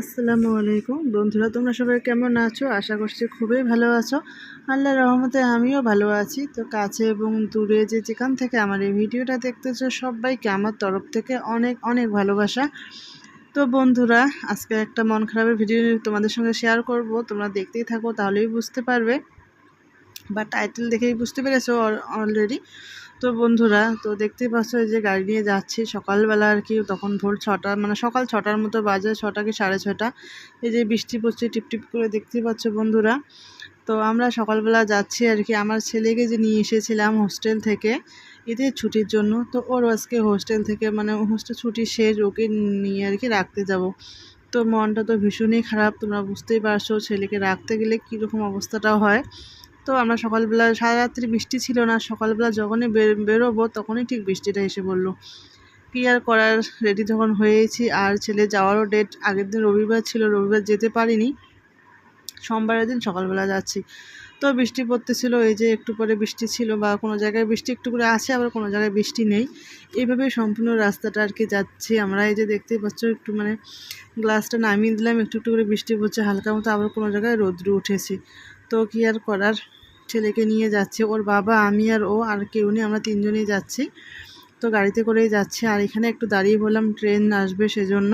আসসালামু আলাইকুম। বন্ধুরা, তোমরা সবাই কেমন আছো? আশা করছি খুবই ভালো আছো। আল্লাহ রহমতে আমিও ভালো আছি। তো কাছে এবং দূরে যে যেখান থেকে আমার এই ভিডিওটা দেখতেছো, সবাইকে আমার তরফ থেকে অনেক অনেক ভালোবাসা। তো বন্ধুরা, আজকে একটা মন খারাপের ভিডিও তোমাদের সঙ্গে শেয়ার করব। তোমরা দেখতেই থাকো, তাহলেই বুঝতে পারবে। বা টাইটেল দেখেই বুঝতে পেরেছ অলরেডি তো বন্ধুরা, তো দেখতেই পাচ্ছ যে গাড়ি নিয়ে যাচ্ছি। সকালবেলা আর কি, তখন ভোর ছটা মানে সকাল ছটার মতো বাজে, ছটা কি সাড়ে ছটা। এই যে বৃষ্টি পড়ছে, টিপটিপ করে দেখতেই পাচ্ছ বন্ধুরা। তো আমরা সকালবেলা যাচ্ছি আর কি, আমার ছেলেকে যে নিয়ে এসেছিলাম হোস্টেল থেকে ঈদের ছুটির জন্য। তো ওর আজকে হোস্টেল থেকে মানে হোস্টেল ছুটি শেষ, ওকে নিয়ে আর কি রাখতে যাব। তো মনটা তো ভীষণই খারাপ, তোমরা বুঝতেই পারছ ছেলেকে রাখতে গেলে কীরকম অবস্থাটাও হয়। তো আমরা সকালবেলা, সারা রাত্রি বৃষ্টি ছিল না, সকালবেলা যখনই বেরোবো তখনই ঠিক বৃষ্টিটা এসে পড়ল। কী আর করার রেডি যখন হয়েছি। আর ছেলে যাওয়ারও ডেট আগের দিন রবিবার ছিল, রবিবার যেতে পারিনি। সোমবারের দিন সকালবেলা যাচ্ছি। তো বৃষ্টি পড়তেছিল, এই যে একটু পরে বৃষ্টি ছিল বা কোনো জায়গায় বৃষ্টি একটু করে আছে, আবার কোনো জায়গায় বৃষ্টি নেই। এইভাবে সম্পূর্ণ রাস্তাটা আর কি যাচ্ছি। আমরা এই যে দেখতেই পাচ্ছ, একটু মানে গ্লাসটা নামিয়ে দিলাম, একটু একটু করে বৃষ্টি পড়ছে, হালকা মতো আবার কোনো জায়গায় রৌদ্র উঠেছি। তো কী আর করার? ছেলেকে নিয়ে যাচ্ছে ওর বাবা, আমি আর ও, আর কেউ নেই, আমরা তিনজনেই যাচ্ছি। তো গাড়িতে করেই যাচ্ছে, আর এখানে একটু দাঁড়িয়ে বললাম, ট্রেন আসবে সেজন্য।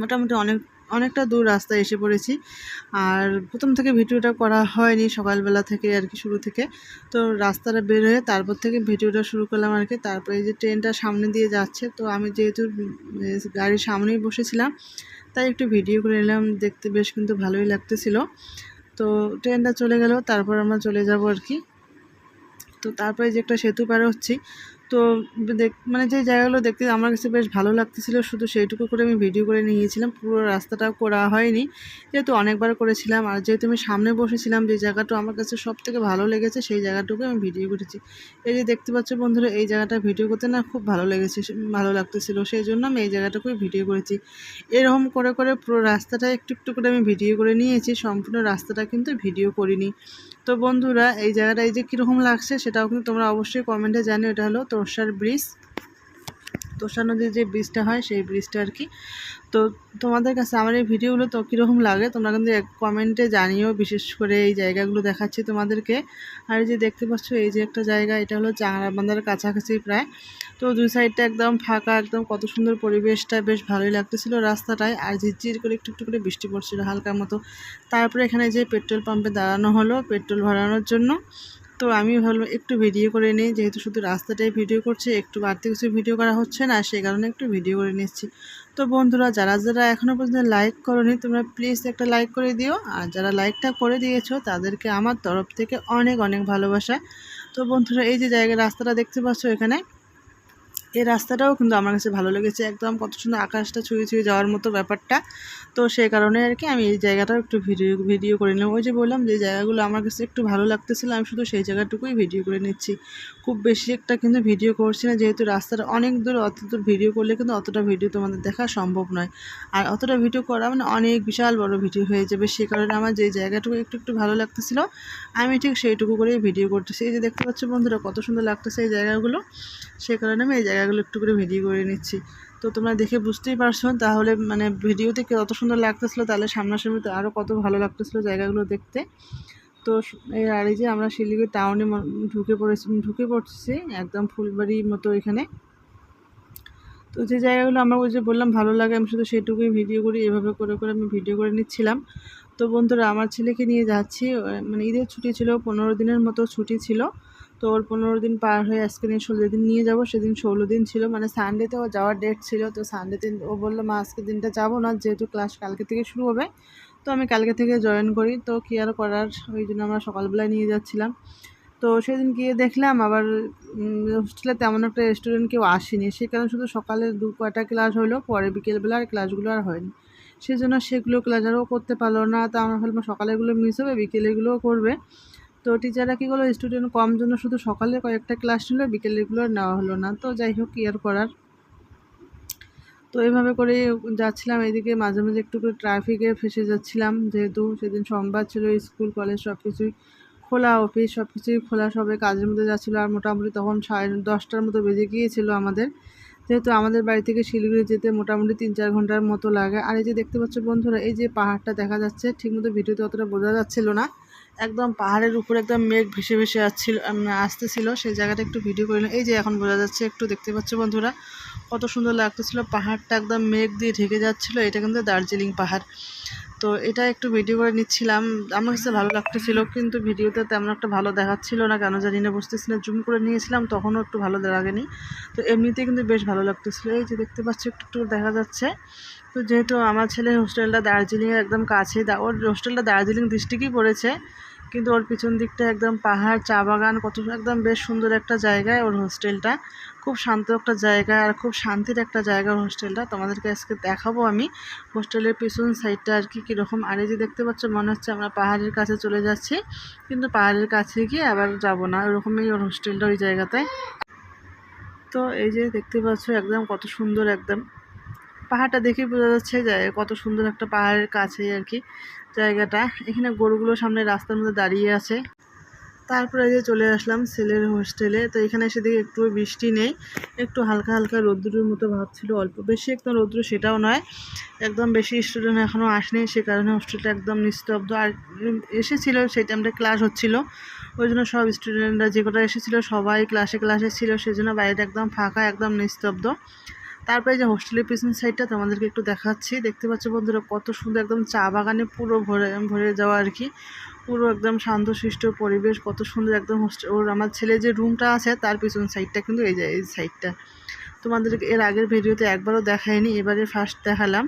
মোটামুটি অনেক, অনেকটা দূর রাস্তায় এসে পড়েছি। আর প্রথম থেকে ভিডিওটা করা হয়নি সকালবেলা থেকে আর কি শুরু থেকে। তো রাস্তাটা বের হয়ে তারপর থেকে ভিডিওটা শুরু করলাম আর কি। তারপরে যে ট্রেনটা সামনে দিয়ে যাচ্ছে, তো আমি যেহেতু গাড়ির সামনেই বসেছিলাম, তাই একটু ভিডিও করে নিলাম, দেখতে বেশ কিন্তু ভালোই লাগতেছিল। তো ট্রেনটা চলে গেল, তারপর আমরা চলে যাব আর কি। তো তারপরে যে একটা সেতু পার হচ্ছি তো দেখ মানে যে জায়গাগুলো দেখতে আমার কাছে বেশ ভালো লাগতেছিল, শুধু সেইটুকু করে আমি ভিডিও করে নিয়েছিলাম। পুরো রাস্তাটাও করা হয়নি। যেহেতু অনেকবার করেছিলাম, আর যেহেতু আমি সামনে বসেছিলাম, যে জায়গাটা আমার কাছে সব থেকে ভালো লেগেছে, সেই জায়গাটুকু আমি ভিডিও করেছি। এই যে দেখতে পাচ্ছ বন্ধুরা, এই জায়গাটা ভিডিও করতে না খুব ভালো লেগেছে ভালো লাগতেছিল। সেই জন্য আমি এই জায়গাটাকুই ভিডিও করেছি। এরকম করে করে পুরো রাস্তাটা একটু একটু করে আমি ভিডিও করে নিয়েছি। সম্পূর্ণ রাস্তাটা কিন্তু ভিডিও করিনি। তো বন্ধুরা, এই জায়গাটা এই যে কীরকম লাগছে, সেটাও কিন্তু তোমরা অবশ্যই কমেন্টে জানিও। এটা হলো তোরসার ব্রিজ। তোষা নদীর যে ব্রিজটা হয়, সেই ব্রিজটা আর কি। তো তোমাদের কাছে আমার এই ভিডিওগুলো তো কীরকম লাগে, তোমরা কিন্তু কমেন্টে জানিও, বিশেষ করে এই জায়গাগুলো দেখাচ্ছি তোমাদেরকে। আর যে দেখতে পাচ্ছ, এই যে একটা জায়গা, এটা হলো চাংরাবান্ধার কাছাকাছি প্রায়। তো দুই সাইডটা একদম ফাঁকা, একদম কত সুন্দর পরিবেশটা, বেশ ভালোই লাগতেছিল রাস্তাটায়। আর ঝিরঝির করে একটু একটু করে বৃষ্টি পড়ছিল হালকা মতো। তারপরে এখানে যে পেট্রোল পাম্পে দাঁড়ানো হলো, পেট্রোল ভরানোর জন্য। তো আমি ভাবলাম একটু ভিডিও করে নিই, যেহেতু শুধু রাস্তাটাই ভিডিও করছে, একটু বাড়তি কিছু ভিডিও করা হচ্ছে না, সেই কারণে একটু ভিডিও করে নিচ্ছি। তো বন্ধুরা, যারা যারা এখনও পর্যন্ত লাইক করনি, তোমরা প্লিজ একটা লাইক করে দিও, আর যারা লাইকটা করে দিয়েছ, তাদেরকে আমার তরফ থেকে অনেক অনেক ভালোবাসা। তো বন্ধুরা, এই যে জায়গায় রাস্তাটা দেখতে পাচ্ছ এখানে এই রাস্তাটাও কিন্তু আমার কাছে ভালো লেগেছে। একদম কত সুন্দর আকাশটা ছুঁয়ে ছুঁয়ে যাওয়ার মতো ব্যাপারটা। তো সেই কারণে আর কি আমি এই জায়গাটাও একটু ভিডিও ভিডিও করে নিলাম। ওই যে বললাম যে জায়গাগুলো আমার কাছে একটু ভালো লাগতেছিল, আমি শুধু সেই জায়গাটুকুই ভিডিও করে নিচ্ছি। খুব বেশি একটা কিন্তু ভিডিও করছি না, যেহেতু রাস্তাটা অনেক দূর, অত দূর ভিডিও করলে কিন্তু অতটা ভিডিও তোমাদের দেখা সম্ভব নয়। আর অতটা ভিডিও করা মানে অনেক বিশাল বড় ভিডিও হয়ে যাবে। সে কারণে আমার যে জায়গাটুকু একটু একটু ভালো লাগতেছিল, আমি ঠিক সেইটুকু করেই ভিডিও করতেছি। এই যে দেখতে পাচ্ছ বন্ধুরা, কত সুন্দর লাগতেছে এই জায়গাগুলো। সে কারণে আমি এই জায়গাগুলো একটু করে ভিডিও করে নিচ্ছি। তো তোমরা দেখে বুঝতেই পারছ, তাহলে মানে ভিডিওতে কত সুন্দর লাগতেছিলো, তাহলে সামনাসামনি তো আরও কত ভালো লাগতেছিলো জায়গাগুলো দেখতে। তো এই আর এই যে আমরা শিলিগুড়ি টাউনে ঢুকে পড়েছি, ঢুকে পড়ছি একদম ফুলবাড়ির মতো এখানে। তো যে জায়গাগুলো আমরা ওই যে বললাম, ভালো লাগে, আমি শুধু সেটুকুই ভিডিও করি, এভাবে করে করে আমি ভিডিও করে নিচ্ছিলাম। তো বন্ধুরা, আমার ছেলেকে নিয়ে যাচ্ছি মানে ঈদের ছুটি ছিল, পনেরো দিনের মতো ছুটি ছিল। তো ওর পনেরো দিন পার হয়ে আজকে নিয়ে ষোলো দিন নিয়ে যাব, সেদিন ষোলো দিন ছিল মানে সানডেতে ও যাওয়ার ডেট ছিল, তো সানডেতে ও বলল, মা, আজকে দিনটা যাব না, যেহেতু ক্লাস কালকে থেকে শুরু হবে, তো আমি কালকে থেকে জয়েন করি। তো কী আর করার, ওই জন্য আমরা সকালবেলায় নিয়ে যাচ্ছিলাম। তো সেদিন গিয়ে দেখলাম, আবার হোস্টেলে তেমন একটা স্টুডেন্ট কেউ আসেনি, সে কারণে শুধু সকালে দু কয়টা ক্লাস হলো, পরে বিকেলবেলা আর ক্লাসগুলো আর হয়নি। সেই জন্য সেগুলো ক্লাস আরও করতে পারল না, তো আমরা ভাবলাম সকালেগুলো মিস হবে, বিকেলেগুলোও করবে। তো টিচাররা কী করল? স্টুডেন্ট কম জন্য শুধু সকালে কয়েকটা ক্লাস নিল বিকেলেগুলো নেওয়া হলো না। তো যাই হোক কেয়ার করার? তো এইভাবে করে যাচ্ছিলাম। এদিকে মাঝে মাঝে একটু করে ট্রাফিকে ফেসে যাচ্ছিলাম। যেহেতু সেদিন সোমবার ছিল স্কুল কলেজ সব কিছুই খোলা অফিস সব কিছুই খোলা সবে কাজের মধ্যে যাচ্ছিল। আর মোটামুটি তখন সাড়ে দশটার মতো বেজে গিয়েছিল আমাদের। যেহেতু আমাদের বাড়ি থেকে শিলিগুড়ি যেতে মোটামুটি তিন চার ঘণ্টার মতো লাগে। আর এই যে দেখতে পাচ্ছ বন্ধুরা, এই যে পাহাড়টা দেখা যাচ্ছে, ঠিকমতো ভিডিওতে অতটা বোঝা যাচ্ছিল না। একদম পাহাড়ের উপরে একদম মেঘ ভেসে ভেসে আসছিল আসতেছিল। সেই জায়গাটা একটু ভিডিও করে এই যে এখন বোঝা যাচ্ছে, একটু দেখতে পাচ্ছ বন্ধুরা, কত সুন্দর লাগতেছিল। পাহাড়টা একদম মেঘ দিয়ে ঢেকে যাচ্ছিল। এটা কিন্তু দার্জিলিং পাহাড়। তো এটা একটু ভিডিও করে নিচ্ছিলাম। আমার কাছে ভালো লাগতেছিল, কিন্তু ভিডিওতে তেমন একটা ভালো দেখাচ্ছিল না। কেন জানি না, বুঝতেছি না। জুম করে নিয়েছিলাম, তখনও একটু ভালো লাগেনি তো এমনিতেই কিন্তু বেশ ভালো লাগতেছিল। এই যে দেখতে পাচ্ছি, একটু একটু দেখা যাচ্ছে। তো যেহেতু আমার ছেলের হোস্টেলটা দার্জিলিংয়ের একদম কাছে ওর হোস্টেলটা দার্জিলিং ডিস্ট্রিক্টই পড়েছে, কিন্তু ওর পিছন দিকটা একদম পাহাড়, চা বাগান, কত একদম বেশ সুন্দর একটা জায়গায় ওর হোস্টেলটা। খুব শান্ত একটা জায়গা আর খুব শান্তির একটা জায়গা হোস্টেলটা। তোমাদেরকে আজকে দেখাবো আমি হোস্টেলের পিছন সাইডটা আর কি কীরকম। আর এই যে দেখতে পাচ্ছ, মনে হচ্ছে আমরা পাহাড়ের কাছে চলে যাচ্ছি, কিন্তু পাহাড়ের কাছে গিয়ে আবার যাব না। ওরকমই ওর হোস্টেলটা ওই জায়গাতে। তো এই যে দেখতে পাচ্ছ, একদম কত সুন্দর, একদম পাহাড়টা দেখেই বোঝা যাচ্ছে যে কত সুন্দর একটা পাহাড়ের কাছেই আর কি জায়গাটা। এখানে গরুগুলো সামনে রাস্তার মধ্যে দাঁড়িয়ে আছে। তারপরে যে চলে আসলাম ছেলের হোস্টেলে। তো এখানে এসে দেখি একটু বৃষ্টি নেই। একটু হালকা হালকা রৌদ্রের মতো ভাব ছিল, অল্প। বেশি একদম রৌদ্র সেটাও নয়। একদম বেশি স্টুডেন্ট এখনও আসেনি, সে কারণে হোস্টেলটা একদম নিস্তব্ধ। আর এসেছিল, সেই টাইমটা ক্লাস হচ্ছিল। ওই জন্য সব স্টুডেন্টরা যে কটা এসেছিল, সবাই ক্লাসে ক্লাসে ছিল। সেই জন্য বাড়িটা একদম ফাঁকা, একদম নিস্তব্ধ। তারপরে যে হোস্টেলের পিছন সাইডটা তোমাদেরকে একটু দেখাচ্ছি। দেখতে পাচ্ছ বন্ধুরা, কত সুন্দর একদম চা বাগানে পুরো ভরে ভরে যাওয়া আর কি। পুরো একদম শান্ত শান্তশিষ্ট পরিবেশ, কত সুন্দর একদম হোস্টেল ওর আমার ছেলে যে রুমটা আছে তার পিছন সাইডটা কিন্তু এই যে, এই সাইডটা তোমাদেরকে এর আগের ভিডিওতে একবারও দেখায়নি এবারে ফার্স্ট দেখালাম।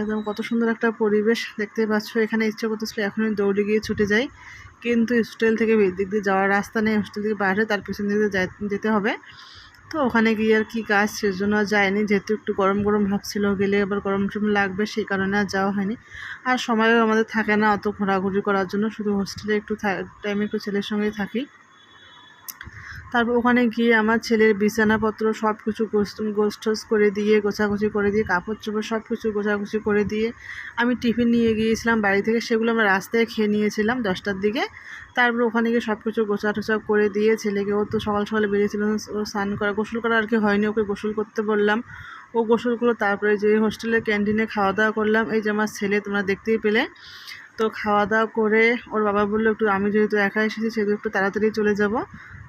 একদম কত সুন্দর একটা পরিবেশ দেখতে পাচ্ছ। এখানে ইচ্ছে করতেছিল এখনই দৌড়ে গিয়ে ছুটে যাই, কিন্তু হোস্টেল থেকে দিক দিয়ে যাওয়ার রাস্তা নেই। হোস্টেল থেকে বাইরে তার পিছন দিকে যেতে হবে। তো ওখানে গিয়ে আর কি কাজ সেজন্য যায়নি। যেহেতু একটু গরম গরম ভাবছিল গেলে আবার গরম টরম লাগবে, সেই কারণে আর যাওয়া হয়নি। আর সময়ও আমাদের থাকে না, অত ঘোরাঘুরি করার জন্য। শুধু হোস্টেলে একটু টাইমে একটু ছেলের সঙ্গেই থাকি। তারপর ওখানে গিয়ে আমার ছেলের বিছানাপত্র সব কিছু গোষ্ঠস করে দিয়ে, গোছাগুছি করে দিয়ে কাপড় চোপড় সব কিছু গোছাগুছি করে দিয়ে আমি টিফিন নিয়ে গিয়েছিলাম বাড়ি থেকে। সেগুলো আমরা রাস্তায় খেয়ে নিয়েছিলাম দশটার দিকে। তারপর ওখানে গিয়ে সব কিছু গোছা টোছা করে দিয়ে ছেলেকে, ও তো সকাল সকালে বেরিয়েছিল, ও স্নান করা, গোসল করা আর কি হয়নি, ওকে গোসল করতে বললাম। ও গোসল করল তারপরে যে হোস্টেলের ক্যান্টিনে খাওয়া দাওয়া করলাম। এই যে আমার ছেলে, তোমরা দেখতেই পেলে। তো খাওয়া দাওয়া করে ওর বাবা বলল, একটু আমি যেহেতু একা এসেছি, সেহেতু একটু তাড়াতাড়ি চলে যাব।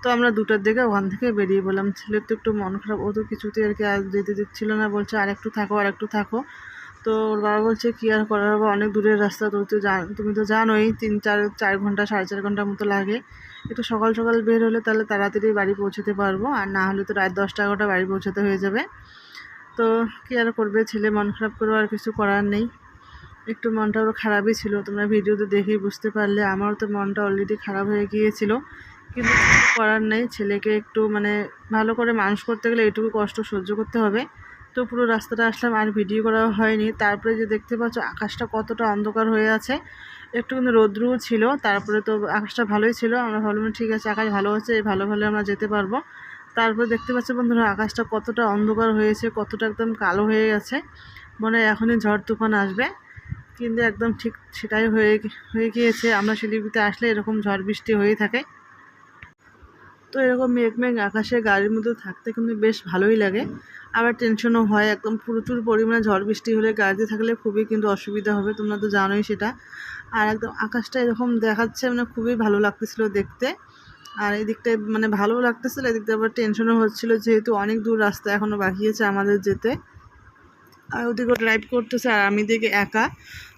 তো আমরা দুটার দিকে ওখান থেকে বেরিয়ে বললাম ছেলের তো একটু মন খারাপ, ও তো কিছুতেই আর কি আর যেতে দিচ্ছিল না, বলছে, আর একটু থাকো, আর একটু থাকো। তো ওর বাবা বলছে, কী আর করার হবে অনেক দূরের রাস্তা, তো তো তুমি তো জানোই, তিন চার চার ঘণ্টা, সাড়ে চার ঘণ্টার মতো লাগে। একটু সকাল সকাল বের হলে তাহলে তাড়াতাড়ি বাড়ি পৌঁছতে পারব, আর না হলে তো রাত দশটা এগারোটা বাড়ি পৌঁছাতে হয়ে যাবে। তো কী আর করবে, ছেলে মন খারাপ করেও আর কিছু করার নেই। একটু মনটা ওর খারাপই ছিল। তোমরা ভিডিওতে দেখেই বুঝতে পারলে আমারও তো মনটা অলরেডি খারাপ হয়ে গিয়েছিল। কিন্তু করার নেই, ছেলেকে একটু মানে ভালো করে মানুষ করতে গেলে এটুকু কষ্ট সহ্য করতে হবে। তো পুরো রাস্তাটা আসলাম, আর ভিডিও করা হয়নি। তারপরে যে দেখতে পাচ্ছ আকাশটা কতটা অন্ধকার হয়ে আছে। একটু কিন্তু রৌদ্রও ছিল, তারপরে তো আকাশটা ভালোই ছিল। আমরা ভাবলাম ঠিক আছে, আকাশ ভালো হচ্ছে, এই ভালো ভালো আমরা যেতে পারব। তারপরে দেখতে পাচ্ছি বন্ধুরা, আকাশটা কতটা অন্ধকার হয়েছে, কতটা একদম কালো হয়ে গেছে। মনে হয় এখনই ঝড় তুফান আসবে। কিন্তু একদম ঠিক সেটাই হয়ে হয়ে গিয়েছে। আমরা শিলিগুড়িতে আসলে এরকম ঝড় বৃষ্টি হয়ে থাকে। তো এরকম মেঘ মেঘ আকাশে গাড়ির মধ্যে থাকতে কিন্তু বেশ ভালোই লাগে। আবার টেনশনও হয়, একদম প্রচুর পরিমাণে ঝড় বৃষ্টি হলে গাড়িতে থাকলে খুবই কিন্তু অসুবিধা হবে, তোমরা তো জানোই সেটা। আর একদম আকাশটা এরকম দেখাচ্ছে মানে খুবই ভালো লাগতেছিল দেখতে। আর এই দিকটায় মানে ভালো লাগতেছিল এদিকটা আবার টেনশনও হচ্ছিল, যেহেতু অনেক দূর রাস্তা এখনও বাকি আছে আমাদের যেতে। আর ওদিকে ড্রাইভ করতেছে আর আমি দিকে একা।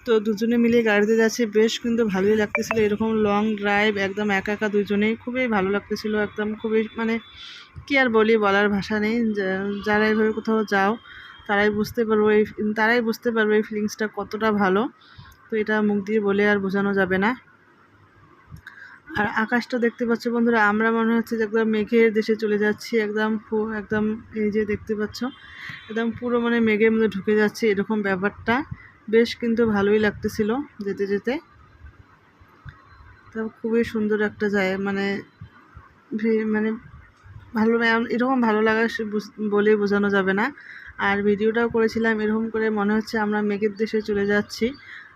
তো দুজনে মিলে গাড়িতে যাচ্ছে। বেশ কিন্তু ভালোই লাগতেছিলো। এরকম লং ড্রাইভ একদম একা একা দুজনেই খুবই ভালো লাগতেছিলো। একদম খুবই মানে কী আর বলি, বলার ভাষা নেই। যারা এভাবে কোথাও যাও, তারাই বুঝতে পারব এই, তারাই বুঝতে পারবে এই ফিলিংসটা কতটা ভালো। তো এটা মুখ দিয়ে বলে আর বোঝানো যাবে না। আর আকাশটা দেখতে পাচ্ছ বন্ধুরা, আমরা মনে হচ্ছে যে একদম মেঘের দেশে চলে যাচ্ছি, একদম একদম এই যে দেখতে পাচ্ছ, একদম পুরো মানে মেঘের মধ্যে ঢুকে যাচ্ছে এরকম ব্যাপারটা। বেশ কিন্তু ভালোই লাগতেছিল যেতে যেতে। তা খুবই সুন্দর একটা জায়গা মানে মানে ভালো এরকম ভালো লাগা বলে বোঝানো যাবে না। আর ভিডিওটাও করেছিলাম, এরকম করে মনে হচ্ছে আমরা মেঘের দেশে চলে যাচ্ছি।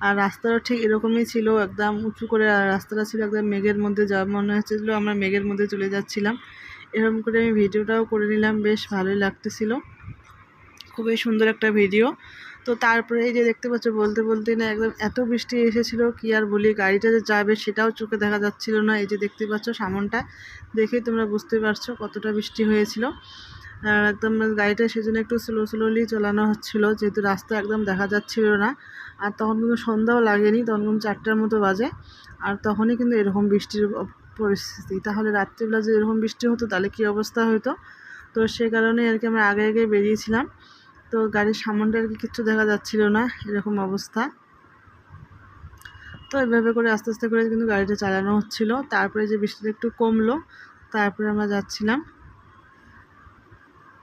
আর রাস্তাটা ঠিক এরকমই ছিল, একদম উঁচু করে রাস্তাটা ছিল, একদম মেঘের মধ্যে যা মনে হচ্ছিল আমরা মেঘের মধ্যে চলে যাচ্ছিলাম। এরকম করে আমি ভিডিওটাও করে নিলাম, বেশ ভালোই লাগতেছিল। খুবই সুন্দর একটা ভিডিও। তো তারপরে এই যে দেখতে পাচ্ছ, বলতে বলতে না একদম এত বৃষ্টি এসেছিল, কি আর বলি, গাড়িটা যে যাবে সেটাও চোখে দেখা যাচ্ছিল না। এই যে দেখতে পাচ্ছ, সামনটা, দেখেই তোমরা বুঝতে পারছ কতটা বৃষ্টি হয়েছিল। আর একদম গাড়িটা সেজন্য একটু স্লো স্লোলি চালানো হচ্ছিল, যেহেতু রাস্তা একদম দেখা যাচ্ছিল না। আর তখন কিন্তু সন্ধ্যাও লাগেনি, তখন কিন্তু চারটার মতো বাজে। আর তখনই কিন্তু এরকম বৃষ্টির পরিস্থিতি। তাহলে রাত্রিবেলা যে এরকম বৃষ্টি হতো, তাহলে কী অবস্থা হতো তো সে কারণে আর কি আমরা আগে আগে বেরিয়েছিলাম। তো গাড়ির সামনটা আর কি কিচ্ছু দেখা যাচ্ছিল না, এরকম অবস্থা। তো এভাবে করে আস্তে আস্তে করে কিন্তু গাড়িটা চালানো হচ্ছিল। তারপরে যে বৃষ্টিটা একটু কমলো, তারপরে আমরা যাচ্ছিলাম।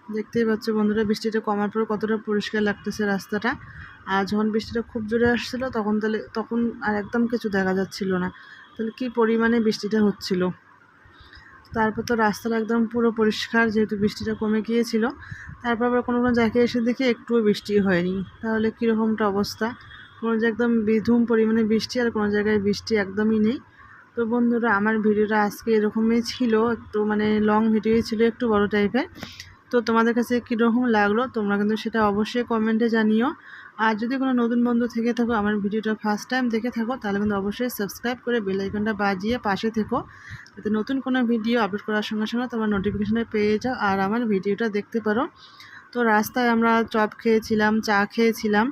দেখতেই পাচ্ছ বন্ধুরা, বৃষ্টিটা কমার পর কতটা পরিষ্কার লাগতেছে রাস্তাটা। আর যখন বৃষ্টিটা খুব জোরে আসছিল, তখন তাহলে, তখন আর একদম কিছু দেখা যাচ্ছিল না। তাহলে কী পরিমাণে বৃষ্টিটা হচ্ছিল? তারপর তো রাস্তাটা একদম পুরো পরিষ্কার, যেহেতু বৃষ্টিটা কমে গিয়েছিল। তারপর আবার কোনো কোনো জায়গায় এসে দেখি একটুও বৃষ্টি হয়নি। তাহলে কীরকমটা অবস্থা? কোনো জায়গায় একদম বিধুম পরিমাণে বৃষ্টি আর কোনো জায়গায় বৃষ্টি একদমই নেই। তো বন্ধুরা, আমার ভিডিওটা আজকে এরকমই ছিল, একটু মানে লং ভিডিওই ছিল, একটু বড় টাইপের তো তোমাদের কাছে কীরকম লাগল, তোমরা কিন্তু সেটা অবশ্যই কমেন্টে জানিও। আর যদি কোনো নতুন বন্ধু থেকে থাকো, আমার ভিডিওটা ফার্স্ট টাইম দেখে থাকো, তাহলে কিন্তু অবশ্যই সাবস্ক্রাইব করে বেল আইকনটা বাজিয়ে পাশে থেকো। যাতে নতুন কোনো ভিডিও আপলোড করার সঙ্গে সঙ্গে তোমার নোটিফিকেশানে পেয়ে যাও আর আমার ভিডিওটা দেখতে পারো। তো রাস্তায় আমরা চপ খেয়েছিলাম, চা খেয়েছিলাম,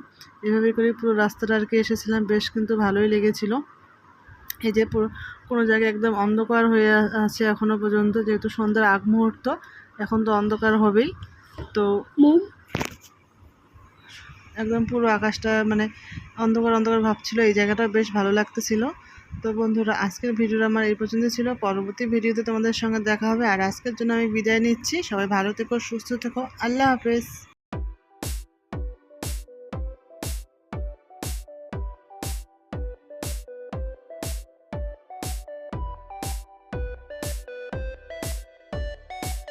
এভাবে করে পুরো রাস্তাটা আর কি এসেছিলাম, বেশ কিন্তু ভালোই লেগেছিলো। এই যে পুরো কোনো জায়গায় একদম অন্ধকার হয়ে আছে এখনও পর্যন্ত, যেহেতু সন্ধ্যার আগ মুহূর্ত এখন তো অন্ধকার হবেই। তো একদম পুরো আকাশটা মানে অন্ধকার অন্ধকার ভাবছিল। এই জায়গাটা বেশ ভালো লাগতেছিল। তো বন্ধুরা আজকের ভিডিওটা আমার এই পর্যন্ত ছিল। পরবর্তী ভিডিওতে তোমাদের সঙ্গে দেখা হবে। আর আজকের জন্য আমি বিদায় নিচ্ছি। সবাই ভালো থেকো সুস্থ থেকো। আল্লাহ হাফেজ।